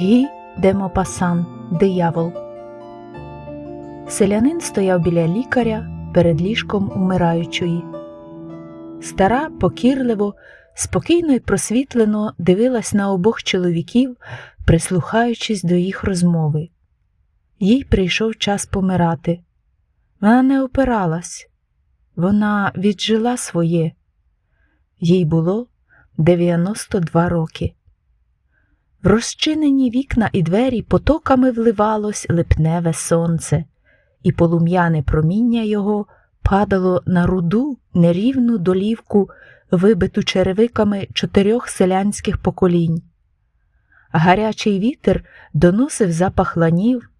Гі де Мопасан, диявол. Селянин стояв біля лікаря перед ліжком умираючої. Стара покірливо, спокійно й просвітлено дивилась на обох чоловіків, прислухаючись до їх розмови. Їй прийшов час помирати. Вона не опиралась, вона віджила своє. Їй було 92 роки. В розчинені вікна і двері потоками вливалось липневе сонце, і полум'яне проміння його падало на руду нерівну долівку, вибиту черевиками чотирьох селянських поколінь. Гарячий вітер доносив запах ланів,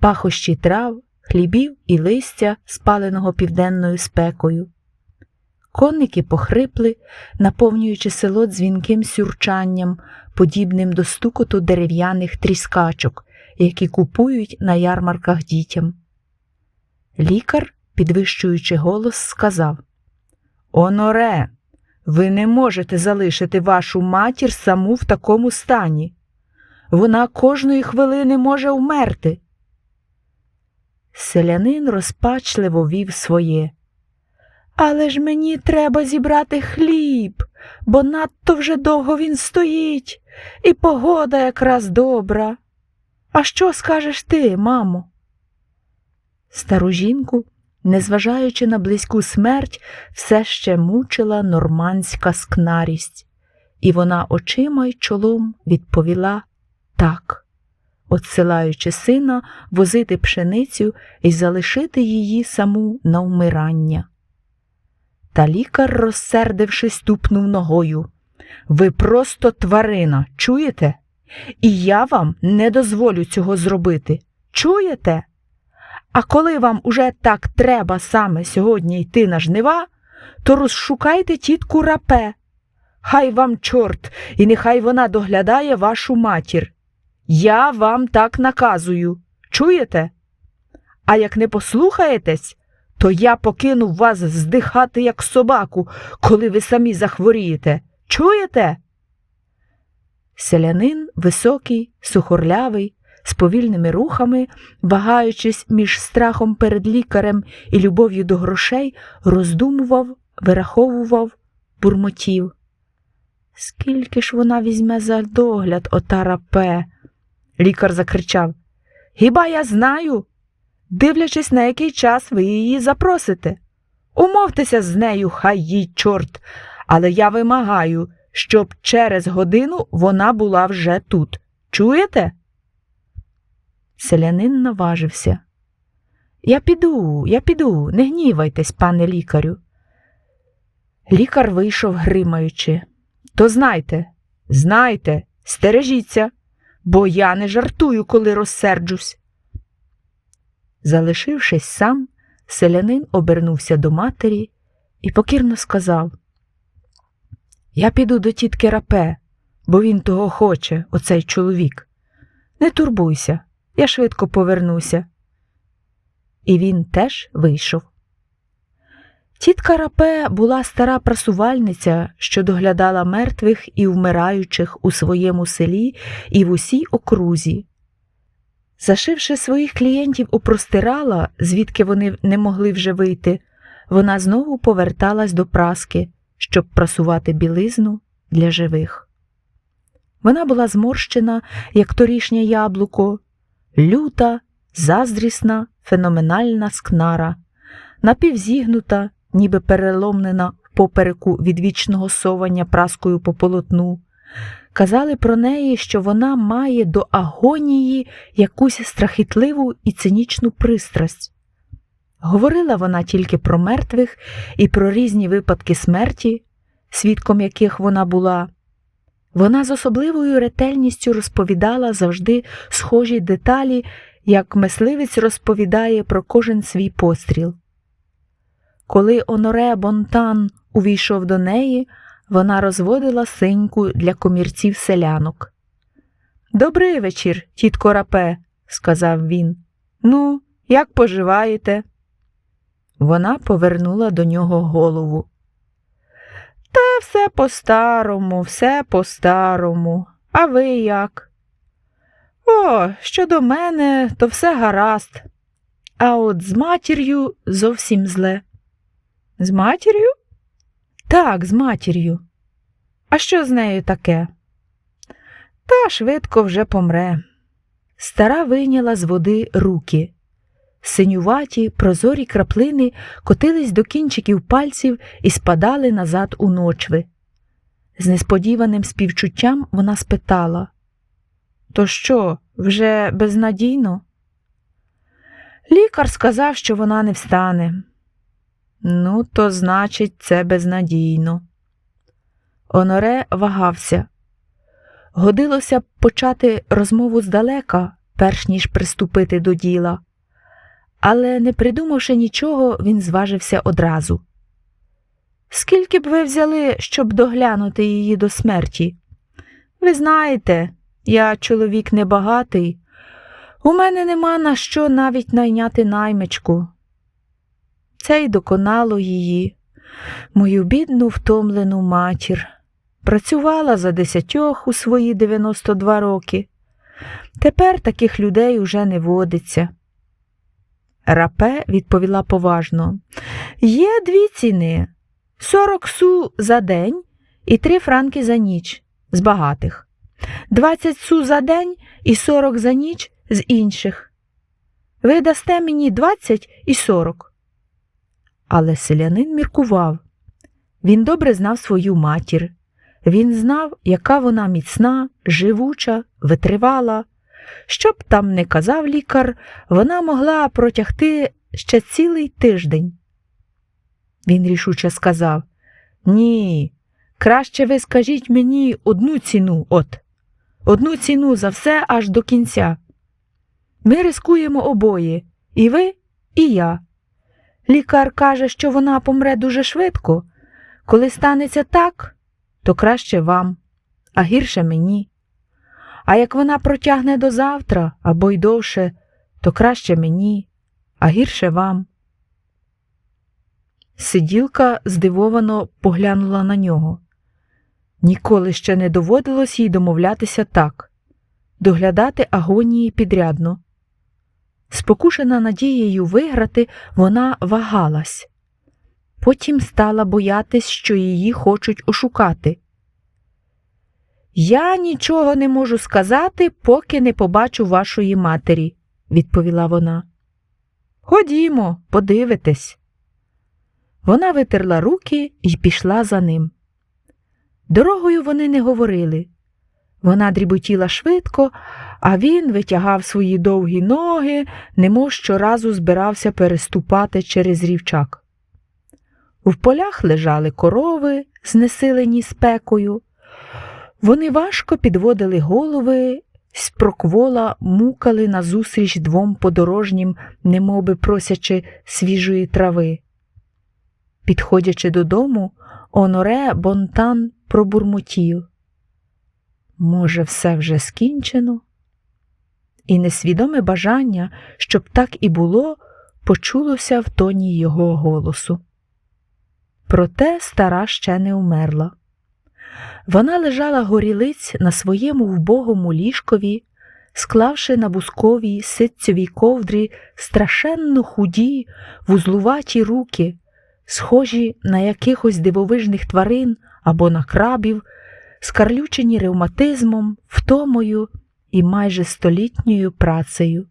пахощі трав, хлібів і листя, спаленого південною спекою. Конники похрипли, наповнюючи село дзвінким сюрчанням, подібним до стукоту дерев'яних тріскачок, які купують на ярмарках дітям. Лікар, підвищуючи голос, сказав Оноре, ви не можете залишити вашу матір саму в такому стані. Вона кожної хвилини може вмерти. Селянин розпачливо вів своє. Але ж мені треба зібрати хліб, бо надто вже довго він стоїть, і погода якраз добра. А що скажеш ти, мамо? Стару жінку, незважаючи на близьку смерть, все ще мучила нормандська скнарість, і вона очима й чолом відповіла так, отсилаючи сина возити пшеницю і залишити її саму на вмирання. Та лікар, розсердившись, тупнув ногою. Ви просто тварина, чуєте? І я вам не дозволю цього зробити. Чуєте? А коли вам уже так треба саме сьогодні йти на жнива, то розшукайте тітку рапе. Хай вам чорт, і нехай вона доглядає вашу матір. Я вам так наказую. Чуєте? А як не послухаєтесь, то я покину вас здихати, як собаку, коли ви самі захворієте. Чуєте? Селянин високий, сухорлявий, з повільними рухами, вагаючись між страхом перед лікарем і любов'ю до грошей, роздумував, вираховував, бурмотів. Скільки ж вона візьме за догляд, ота рапе? Лікар закричав. Хіба я знаю? Дивлячись, на який час ви її запросите. Умовтеся з нею, хай їй чорт, але я вимагаю, щоб через годину вона була вже тут. Чуєте? Селянин наважився. Я піду, я піду, не гнівайтесь, пане лікарю. Лікар вийшов гримаючи. То знайте, знайте, стережіться, бо я не жартую, коли розсерджусь. Залишившись сам, селянин обернувся до матері і покірно сказав Я піду до тітки рапе, бо він того хоче, оцей чоловік. Не турбуйся, я швидко повернуся. І він теж вийшов. Тітка рапе була стара прасувальниця, що доглядала мертвих і вмираючих у своєму селі і в усій окрузі. Зашивши своїх клієнтів у простирала, звідки вони не могли вже вийти, вона знову поверталась до праски, щоб прасувати білизну для живих. Вона була зморщена, як торішнє яблуко, люта, заздрісна, феноменальна скнара, напівзігнута, ніби переломнена попереку від вічного совання праскою по полотну. Казали про неї, що вона має до агонії якусь страхітливу і цинічну пристрасть. Говорила вона тільки про мертвих і про різні випадки смерті, свідком яких вона була. Вона з особливою ретельністю розповідала завжди схожі деталі, як мисливець розповідає про кожен свій постріл. Коли Оноре Бонтан увійшов до неї, вона розводила синьку для комірців селянок. Добрий вечір, тітко рапе, сказав він. Ну, як поживаєте? Вона повернула до нього голову. Та все по старому, все по старому. А ви як? О, щодо мене, то все гаразд. А от з матір'ю зовсім зле. З матір'ю? Так, з матір'ю. А що з нею таке? Та швидко вже помре. Стара вийняла з води руки. Синюваті, прозорі краплини котились до кінчиків пальців і спадали назад у ночви. З несподіваним співчуттям вона спитала То що, вже безнадійно? Лікар сказав, що вона не встане. Ну, то значить, це безнадійно. Оноре вагався. Годилося б почати розмову здалека, перш ніж приступити до діла. Але, не придумавши нічого, він зважився одразу. Скільки б ви взяли, щоб доглянути її до смерті? Ви знаєте, я чоловік небагатий, у мене нема на що навіть найняти наймичку. Це й доконало її, мою бідну втомлену матір. Працювала за десятьох у свої 92 роки. Тепер таких людей уже не водиться. Рапе відповіла поважно Є дві ціни сорок су за день і три франки за ніч з багатих, двадцять су за день і сорок за ніч з інших. Ви дасте мені двадцять і сорок. Але селянин міркував. Він добре знав свою матір. Він знав, яка вона міцна, живуча, витривала. Що б там не казав лікар, вона могла протягти ще цілий тиждень. Він рішуче сказав Ні, краще ви скажіть мені одну ціну, от, одну ціну за все аж до кінця. Ми рискуємо обоє, і ви, і я. Лікар каже, що вона помре дуже швидко. Коли станеться так, то краще вам, а гірше мені. А як вона протягне до завтра або й довше, то краще мені, а гірше вам. Сиділка здивовано поглянула на нього. Ніколи ще не доводилось їй домовлятися так, доглядати агонії підрядно. Спокушена надією виграти, вона вагалась. Потім стала боятись, що її хочуть ошукати. Я нічого не можу сказати, поки не побачу вашої матері, відповіла вона. Ходімо, подивитесь. Вона витерла руки і пішла за ним. Дорогою вони не говорили. Вона дріботіла швидко, а він витягав свої довгі ноги, немов щоразу збирався переступати через рівчак. В полях лежали корови, знесилені спекою. Вони важко підводили голови, з проквола мукали назустріч двом подорожнім, немовби просячи свіжої трави. Підходячи додому, Оноре Бонтан пробурмотів. Може, все вже скінчено? І несвідоме бажання, щоб так і було, почулося в тоні його голосу. Проте стара ще не умерла. Вона лежала горілиць на своєму вбогому ліжкові, склавши на бусковій ситцевій ковдрі страшенно худі, вузлуваті руки, схожі на якихось дивовижних тварин або на крабів, скарлючені ревматизмом, втомою і майже столітньою працею.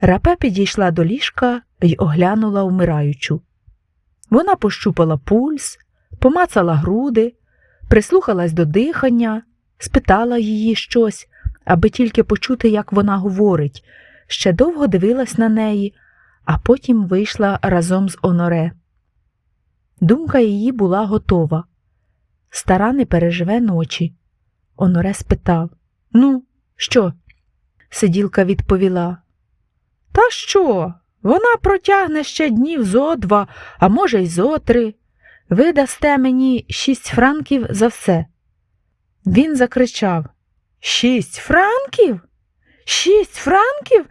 Рапе підійшла до ліжка й оглянула вмираючу. Вона пощупала пульс, помацала груди, прислухалась до дихання, спитала її щось, аби тільки почути, як вона говорить, ще довго дивилась на неї, а потім вийшла разом з Оноре. Думка її була готова. Стара не переживе ночі. Оноре спитав Ну, що? Сиділка відповіла. Та що? Вона протягне ще днів зо два, а може, й зо три. Ви дасте мені шість франків за все. Він закричав Шість франків? Шість франків?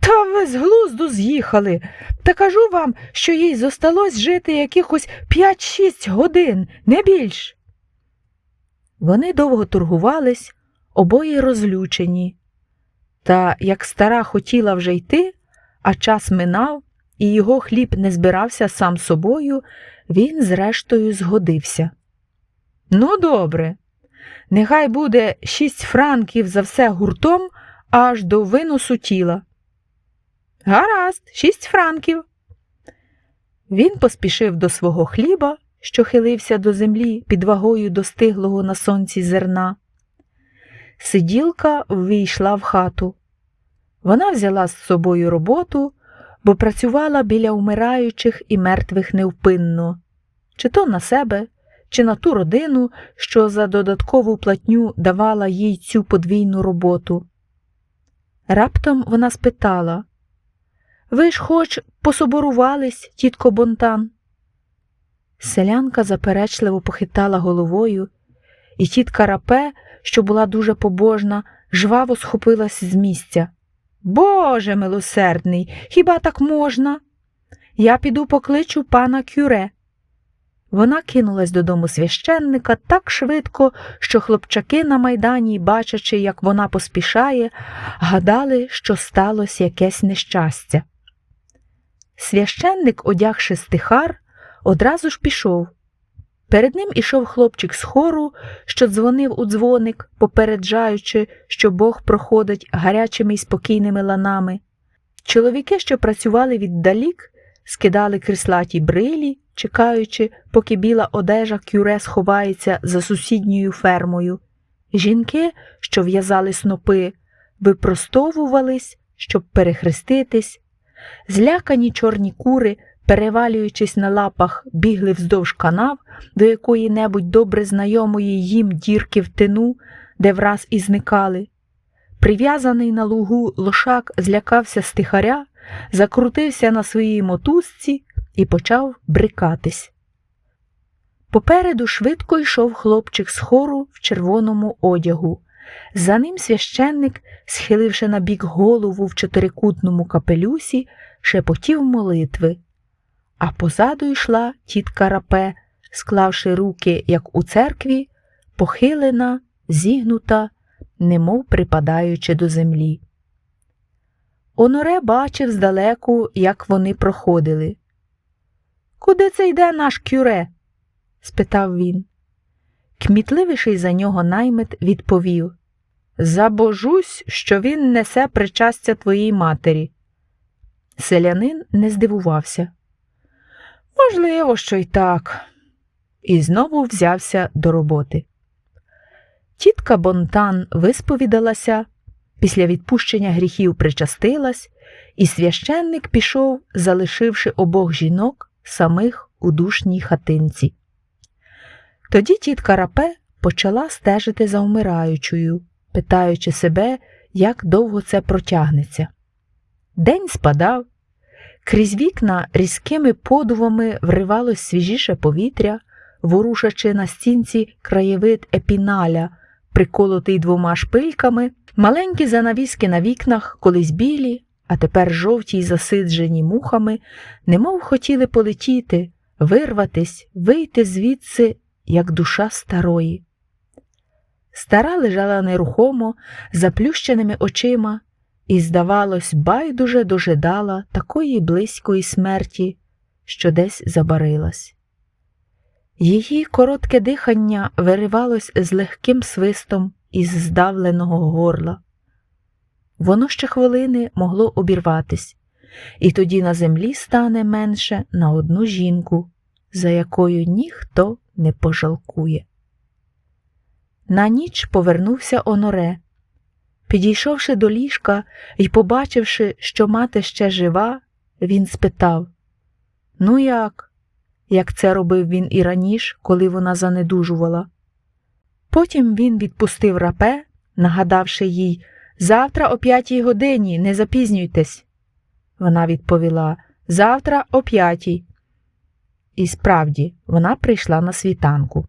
Та ви з глузду з'їхали. Та кажу вам, що їй зосталось жити якихось п'ять-шість годин, не більш. Вони довго торгувались, обоє розлючені. Та як стара хотіла вже йти, а час минав, і його хліб не збирався сам собою, він, зрештою, згодився. Ну, добре, нехай буде шість франків за все гуртом аж до виносу тіла. Гаразд, шість франків. Він поспішив до свого хліба, що хилився до землі під вагою достиглого на сонці зерна. Сиділка ввійшла в хату. Вона взяла з собою роботу, бо працювала біля умираючих і мертвих невпинно, чи то на себе, чи на ту родину, що за додаткову платню давала їй цю подвійну роботу. Раптом вона спитала Ви ж хоч пособорувались, тітко Бонтан? Селянка заперечливо похитала головою, і тітка рапе, що була дуже побожна, жваво схопилась з місця. Боже милосердний, хіба так можна? Я піду покличу пана кюре. Вона кинулась додому священника так швидко, що хлопчаки на майдані, бачачи, як вона поспішає, гадали, що сталося якесь нещастя. Священник, одягши стихар, одразу ж пішов. Перед ним ішов хлопчик з хору, що дзвонив у дзвоник, попереджаючи, що Бог проходить гарячими й спокійними ланами. Чоловіки, що працювали віддалік, скидали крислаті брилі, чекаючи, поки біла одежа кюре сховається за сусідньою фермою. Жінки, що в'язали снопи, випростовувались, щоб перехреститись. Злякані чорні кури, перевалюючись на лапах, бігли вздовж канав до якої небудь добре знайомої їм дірки в тину, де враз і зникали. Прив'язаний на лугу лошак злякався стихаря, закрутився на своїй мотузці і почав брикатись. Попереду швидко йшов хлопчик з хору в червоному одягу. За ним священник, схиливши на бік голову в чотирикутному капелюсі, шепотів молитви, а позаду йшла тітка рапе, склавши руки, як у церкві, похилена, зігнута, немов припадаючи до землі. Оноре бачив здалеку, як вони проходили. Куди це йде наш кюре? спитав він. Кмітливіший за нього наймит відповів Забожусь, що він несе причастя твоїй матері. Селянин не здивувався. Можливо, що й так. І знову взявся до роботи. Тітка Бонтан висповідалася, після відпущення гріхів причастилась, і священник пішов, залишивши обох жінок самих у душній хатинці. Тоді тітка Рапе почала стежити за вмираючою, питаючи себе, як довго це протягнеться. День спадав, крізь вікна різкими подувами вривалось свіжіше повітря, ворушачи на стінці краєвид епіналя, приколотий двома шпильками, маленькі занавіски на вікнах, колись білі, а тепер жовті й засиджені мухами, немов хотіли полетіти, вирватись, вийти звідси, як душа старої. Стара лежала нерухомо, заплющеними очима, і, здавалось, байдуже дожидала такої близької смерті, що десь забарилась. Її коротке дихання виривалось з легким свистом із здавленого горла. Воно ще хвилини могло обірватись, і тоді на землі стане менше на одну жінку, за якою ніхто не пожалкує. На ніч повернувся Оноре. Підійшовши до ліжка і побачивши, що мати ще жива, він спитав Ну, як? Як це робив він і раніше, коли вона занедужувала. Потім він відпустив рапе, нагадавши їй Завтра о п'ятій годині, не запізнюйтесь. Вона відповіла Завтра о п'ятій. І справді, вона прийшла на світанку.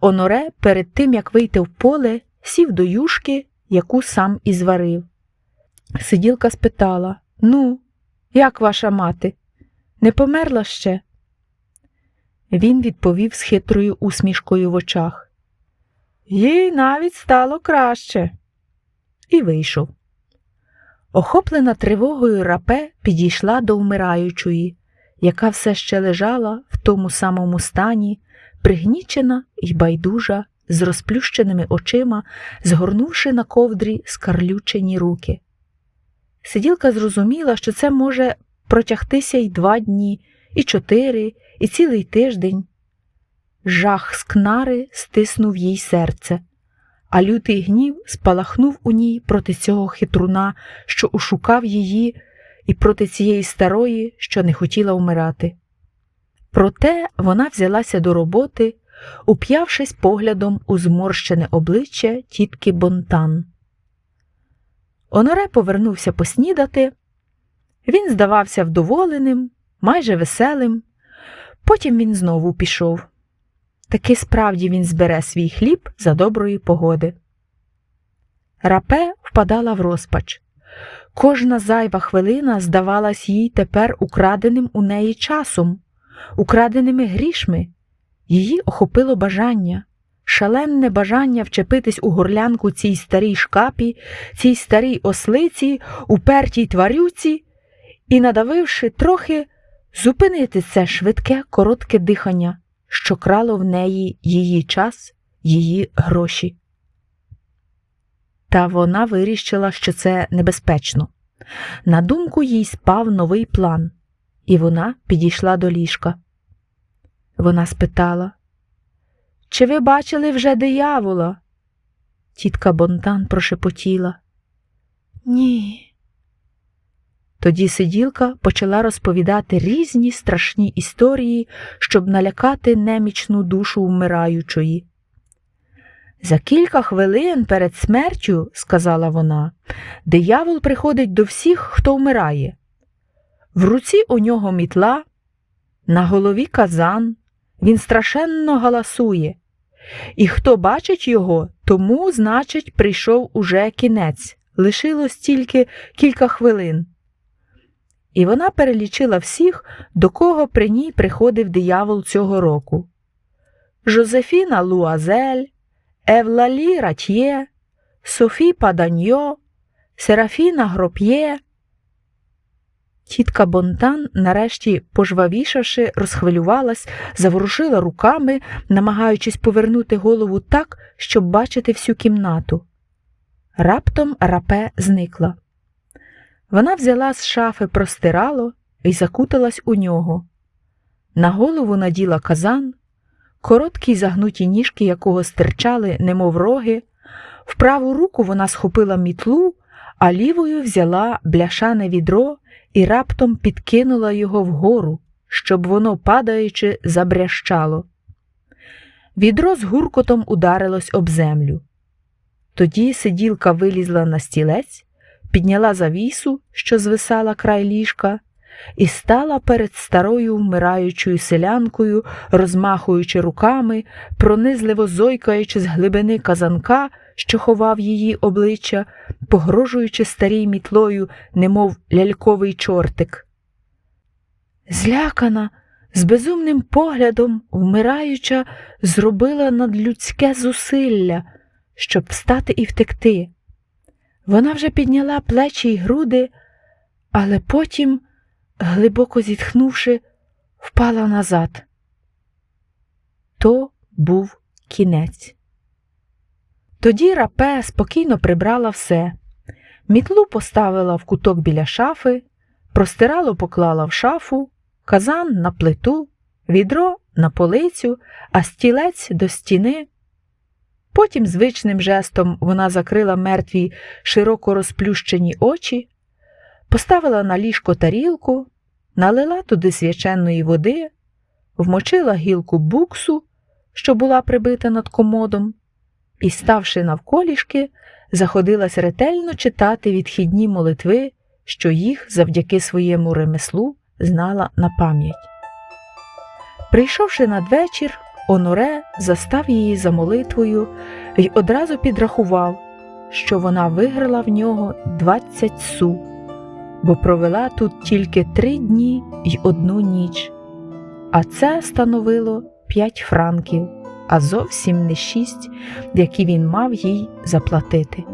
Оноре, перед тим як вийти в поле, сів до юшки, яку сам і зварив. Сиділка спитала Ну, як ваша мати? Не померла ще? Він відповів з хитрою усмішкою в очах. Їй навіть стало краще. І вийшов. Охоплена тривогою рапе підійшла до вмираючої, яка все ще лежала в тому самому стані, пригнічена і байдужа, з розплющеними очима, згорнувши на ковдрі скарлючені руки. Сиділка зрозуміла, що це може протягтися й два дні, і чотири, і цілий тиждень. Жах з кнари стиснув їй серце, а лютий гнів спалахнув у ній проти цього хитруна, що ушукав її, і проти цієї старої, що не хотіла вмирати. Проте вона взялася до роботи, уп'явшись поглядом у зморщене обличчя тітки Бонтан. Оноре повернувся поснідати. Він здавався вдоволеним, майже веселим. Потім він знову пішов. Таки справді він збере свій хліб за доброї погоди. Рапе впадала в розпач. Кожна зайва хвилина здавалась їй тепер украденим у неї часом, украденими грішми. Її охопило бажання, шаленне бажання вчепитись у горлянку цій старій шкапі, цій старій ослиці, упертій тварюці і, надавивши трохи, зупинити це швидке, коротке дихання, що крало в неї її час, її гроші. Та вона вирішила, що це небезпечно. На думку їй спав новий план, і вона підійшла до ліжка. Вона спитала, чи ви бачили вже диявола? Тітка Бонтан прошепотіла. Ні. Тоді сиділка почала розповідати різні страшні історії, щоб налякати немічну душу вмираючої. За кілька хвилин перед смертю, сказала вона, диявол приходить до всіх, хто вмирає. В руці у нього мітла, на голові казан, він страшенно галасує. І хто бачить його, тому, значить, прийшов уже кінець, лишилось тільки кілька хвилин. І вона перелічила всіх, до кого при ній приходив диявол цього року. Жозефіна Луазель, Евлалі Ратьє, Софі Паданьо, Серафіна Гроп'є. Тітка Бонтан, нарешті, пожвавішавши, розхвилювалась, заворушила руками, намагаючись повернути голову так, щоб бачити всю кімнату. Раптом рапе зникла. Вона взяла з шафи простирало і закуталась у нього. На голову наділа казан, короткі загнуті ніжки якого стирчали, немов роги. В праву руку вона схопила мітлу, а лівою взяла бляшане відро і раптом підкинула його вгору, щоб воно, падаючи, забрящало. Відро з гуркотом ударилось об землю. Тоді сиділка вилізла на стілець, підняла завісу, що звисала край ліжка, і стала перед старою вмираючою селянкою, розмахуючи руками, пронизливо зойкаючи з глибини казанка, що ховав її обличчя, погрожуючи старій мітлою, немов ляльковий чортик. Злякана, з безумним поглядом, вмираюча, зробила надлюдське зусилля, щоб встати і втекти. Вона вже підняла плечі й груди, але потім, глибоко зітхнувши, впала назад. То був кінець. Тоді рапе спокійно прибрала все. Мітлу поставила в куток біля шафи, простирало поклала в шафу, казан на плиту, відро на полицю, а стілець до стіни. Потім звичним жестом вона закрила мертві широко розплющені очі, поставила на ліжко тарілку, налила туди свяченої води, вмочила гілку буксу, що була прибита над комодом, і, ставши навколішки, заходилась ретельно читати відхідні молитви, що їх завдяки своєму ремеслу знала на пам'ять. Прийшовши надвечір, Оноре застав її за молитвою і одразу підрахував, що вона виграла в нього 20 су, бо провела тут тільки три дні й одну ніч, а це становило 5 франків, а зовсім не шість, які він мав їй заплатити.